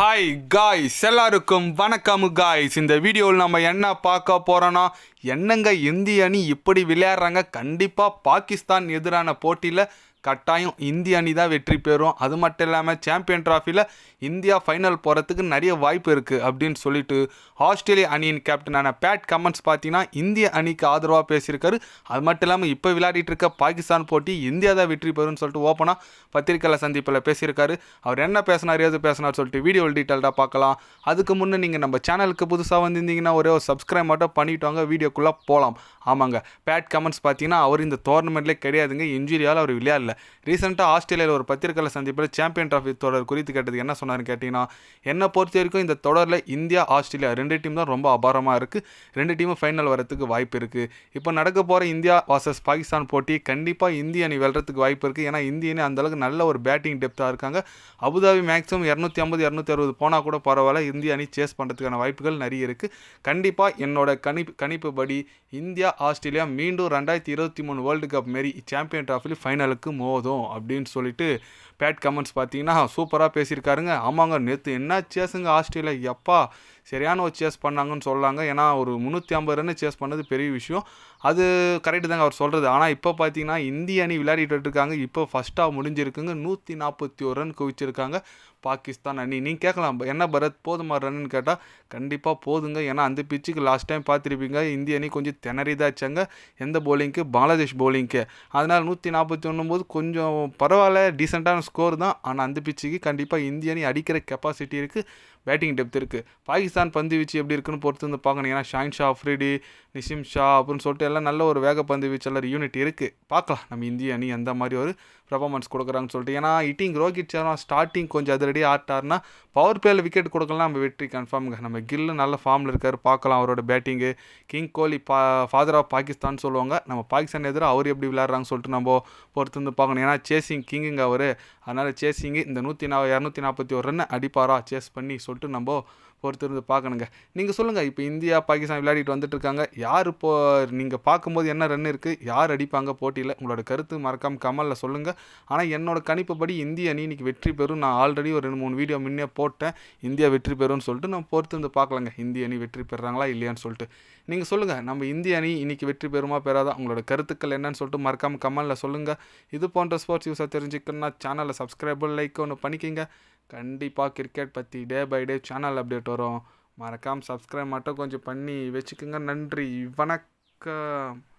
Hi guys எல்லாருக்கும் வணக்கம் guys இந்த வீடியோவில் நம்ம என்ன பார்க்க போகிறோன்னா என்னங்க இந்திய அணி இப்படி விளையாடுறாங்க? கண்டிப்பாக பாகிஸ்தான் எதிரான போட்டியில் கட்டாயம் இந்திய அணி தான் வெற்றி பெறும். அது மட்டும் இல்லாமல் சாம்பியன் ட்ராஃபியில் இந்தியா ஃபைனல் போகிறதுக்கு நிறைய வாய்ப்பு இருக்குது அப்படின்னு சொல்லிட்டு ஆஸ்திரேலிய அணியின் கேப்டனான பேட் கமன்ஸ் பார்த்தீங்கன்னா இந்திய அணிக்கு ஆதரவாக பேசியிருக்காரு. அது மட்டும் இல்லாமல் இப்போ விளையாடிட்டு இருக்க பாகிஸ்தான் போட்டி இந்தியா தான் வெற்றி பெறும்னு சொல்லிட்டு ஓப்பனாக பத்திரிக்கையில் சந்திப்பில் பேசியிருக்காரு. அவர் என்ன பேசினார் ஏது பேசினார் சொல்லிட்டு வீடியோ டீட்டெயில்டாக பார்க்கலாம். அதுக்கு முன்னே நீங்கள் நம்ம சேனலுக்கு புதுசாக வந்திருந்தீங்கன்னா ஒரே ஒரு சப்ஸ்கிரைப் மட்டும் பண்ணிட்டு வாங்க. வீடியோக்குள்ளே போகலாம் ஆமாங்க. பேட் கமெண்ட்ஸ் பார்த்தீங்கன்னா அவர் இந்த டோர்னமெண்ட்லேயே கிடையாதுங்க. இன்ஜுரியால் அவர் விளையாடல. ரீசெண்டாக ஆஸ்திரேலியாவில் ஒரு பத்திரிக்கையில் சந்திப்பில் சாம்பியன் ட்ராஃபி தொடர் குறித்து கேட்டதுக்கு என்ன சொன்னார்னு கேட்டிங்கன்னா என்னை பொறுத்த வரைக்கும் இந்த தொடரில் இந்தியா ஆஸ்திரேலியா ரெண்டு டீம் தான் ரொம்ப அபாரமாக இருக்குது ரெண்டு டீமும் ஃபைனல் வரத்துக்கு வாய்ப்பு இருக்குது இப்போ நடக்க போகிற இந்தியா வாசஸ் பாகிஸ்தான் போட்டி கண்டிப்பாக இந்திய அணி வெல்றதுக்கு வாய்ப்பு இருக்குது ஏன்னா இந்திய அணி அந்தளவுக்கு நல்ல ஒரு பேட்டிங் டெப்த்தாக இருக்காங்க. அபுதாபி மேக்ஸிமம் இரநூத்தி ஐம்பது இரநூத்தி அறுபது போனால் கூட பரவாயில்ல. இந்திய அணி சேஸ் பண்ணுறதுக்கான வாய்ப்புகள் நிறைய இருக்குது கண்டிப்பாக என்னோட கணிப்பு கணிப்புப்படி இந்தியா ஆஸ்திரேலியா மீண்டும் ரெண்டாயிரத்தி இருபத்தி மூணு வேர்ல்டு கப் மாரி சாம்பியன் ட்ராஃபியில் ஃபைனலுக்கு மோதும் அப்படின்னு சொல்லிட்டு பேட் கமெண்ட்ஸ் பார்த்தீங்கன்னா சூப்பராக பேசியிருக்காருங்க. ஆமாங்க நேற்று என்ன சேசுங்க ஆஸ்திரேலியா? எப்பா சரியான ஒரு சேஸ் பண்ணாங்கன்னு சொல்லாங்க. ஏன்னா ஒரு முந்நூற்றி ஐம்பது ரன் சேஸ் பண்ணது பெரிய விஷயம். அது கரெக்டு தாங்க அவர் சொல்கிறது ஆனால் இப்போ பார்த்தீங்கன்னா இந்திய அணி விளையாடிட்டு இருக்காங்க. இப்போ ஃபஸ்ட்டாக முடிஞ்சிருக்குங்க. நூற்றி நாற்பத்தி ஒரு ரன் குவிச்சிருக்காங்க பாகிஸ்தான் அணி. நீங்கள் கேட்கலாம் என்ன பரத் போதுமா ரன்னு கேட்டால் கண்டிப்பாக போதுங்க. ஏன்னா அந்த பிச்சுக்கு லாஸ்ட் டைம் பார்த்துருப்பீங்க இந்திய அணி கொஞ்சம் திணறிதாச்சாங்க எந்த போலிங்க்கு பங்களாதேஷ் போலிங்க்கு அதனால் நூற்றி நாற்பத்தி ஒன்றும் போது கொஞ்சம் பரவாயில்ல. டீசெண்டான ஸ்கோர் தான். ஆனால் அந்த பிச்சுக்கு கண்டிப்பாக இந்திய அணி அடிக்கிற கெப்பாசிட்டி இருக்குது பேட்டிங் டெப்த் இருக்குது பாகிஸ்தான் பந்து வீச்சு எப்படி இருக்குன்னு பொறுத்து வந்து பார்க்கணும். ஏன்னா ஷாயின் ஷா அஃப்ரிடி நிஷிம் ஷா அப்படின்னு சொல்லிட்டு எல்லாம் நல்ல ஒரு வேக பந்து வீச்சாளர் யூனிட் இருக்குது பார்க்கலாம். நம்ம இந்திய அணி எந்த மாதிரி ஒரு பர்ஃபார்மன்ஸ் கொடுக்குறாங்கன்னு சொல்லிட்டு. ஏன்னா இட்டிங் ரோஹித் சர்மா ஸ்டார்டிங் கொஞ்சம் அதிரடி ஆட்டார்னா பவர் பிளேயில் விக்கெட் கொடுக்கலாம். நம்ம வெற்றி கன்ஃபார்முங்க நம்ம கில்லு நல்ல ஃபார்மில் இருக்கார். பார்க்கலாம் அவரோட பேட்டிங்கு கிங் கோலி பா ஃபாதர் ஆஃப் பாகிஸ்தான் சொல்லுவாங்க. நம்ம பாகிஸ்தான் எதிராக அவர் எப்படி விளையாடுறாங்கன்னு சொல்லிட்டு நம்ம பொறுத்து வந்து பார்க்கணும். ஏன்னா சேசிங் கிங்குங்க அவர். அதனால் சேசிங்கு இந்த நூற்றி நா இரநூத்தி நாற்பத்தி ஒரு ரன் அடிப்பாரா? சேஸ் பண்ணி சொல்லிட்டு நம்ம பொறுத்திருந்து பார்க்கணுங்க. நீங்கள் சொல்லுங்கள் இப்போ இந்தியா பாகிஸ்தான் விளையாடிட்டு வந்துட்டு இருக்காங்க யார் இப்போ நீங்கள் பார்க்கும்போது என்ன ரன் இருக்குது யார் அடிப்பாங்க போட்டியில்? உங்களோட கருத்து மறக்காமல் கமலில் சொல்லுங்கள் ஆனால் என்னோட கணிப்புப்படி இந்திய அணி இன்னைக்கு வெற்றி பெறும். நான் ஆல்ரெடி ஒரு ரெண்டு மூணு வீடியோ முன்னே போட்டேன். இந்தியா வெற்றி பெறும்னு சொல்லிட்டு நம்ம பொறுத்து இருந்து பார்க்கலாங்க. இந்திய அணி வெற்றி பெறுறாங்களா இல்லையான்னு சொல்லிட்டு. நீங்கள் சொல்லுங்கள் நம்ம இந்திய அணி இன்னைக்கு வெற்றி பெறுமா பெறாதா? உங்களோட கருத்துக்கள் என்னன்னு சொல்லிட்டு மறக்காமல் கமலில் சொல்லுங்கள் இது போன்ற ஸ்போர்ட்ஸ் யூஸாக தெரிஞ்சுக்கணும்னா சேனலை சப்ஸ்கிரைபர் லைக் ஒன்று பண்ணிக்கோங்க கண்டிப்பாக கிரிக்கெட் பற்றி day by day channel update வரும். மறக்காமல் சப்ஸ்கிரைப் மட்டும் கொஞ்சம் பண்ணி வச்சுக்கோங்க. நன்றி. வணக்கம்.